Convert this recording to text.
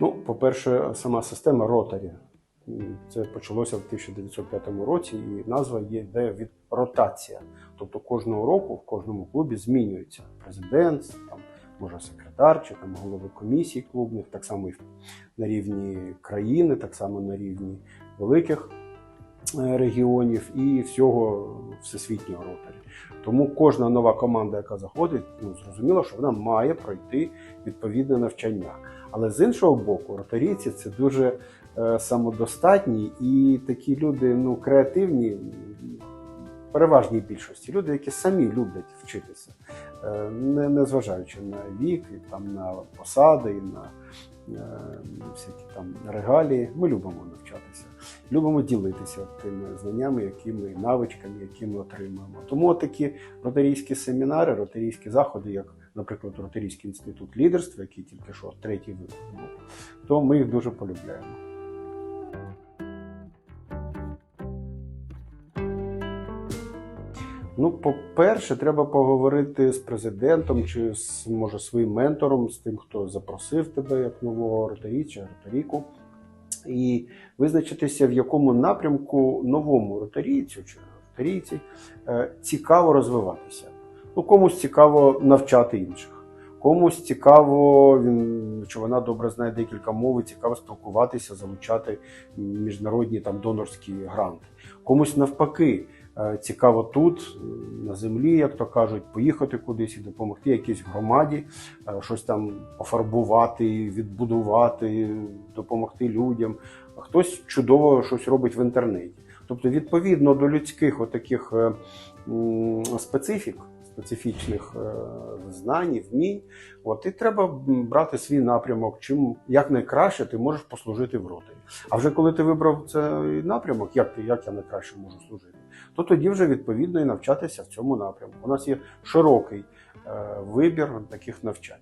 Ну, по-перше, сама система ротарі. Це почалося в 1905 році, і назва є йде від ротація. Тобто кожного року в кожному клубі змінюється президент, там може секретар чи там голови комісій клубних, так само і на рівні країни, так само на рівні великих регіонів і всього всесвітнього ротарі. Тому кожна нова команда, яка заходить, ну зрозуміло, що вона має пройти відповідне навчання. Але з іншого боку, ротарійці це дуже е, самодостатні і такі люди ну, креативні, переважній більшості. Люди, які самі люблять вчитися, е, не, не зважаючи на вік, і, там, на посади, і на е, всякі там регалії. Ми любимо навчатися, любимо ділитися тими знаннями, які ми, навичками, які ми отримуємо. Тому такі ротарійські семінари, ротарійські заходи, як, наприклад, Ротарійський інститут лідерства, який тільки що третій випуск був, то ми їх дуже полюбляємо. Ну, по-перше, треба поговорити з президентом чи з може своїм ментором, з тим, хто запросив тебе як нового ротарійця, ротарійку, і визначитися, в якому напрямку новому ротарійцю чи ротарійці е, цікаво розвиватися. Ну, комусь цікаво навчати інших. Комусь цікаво, він чи вона добре знає декілька мов, цікаво спілкуватися, залучати міжнародні там донорські гранти. Комусь навпаки, цікаво тут, е, на землі, як то кажуть, поїхати кудись і допомогти якійсь громаді, е, щось там пофарбувати, відбудувати, допомогти людям. Хтось чудово щось робить в інтернеті. Тобто, відповідно до людських отаких е, специфік, специфічних е, знань, вмінь, от і треба брати свій напрямок, чим як найкраще ти можеш послужити в ротарі. А вже коли ти вибрав цей напрямок, як ти як я найкраще можу служити, то тоді вже відповідно і навчатися в цьому напрямку. У нас є широкий е, вибір таких навчань.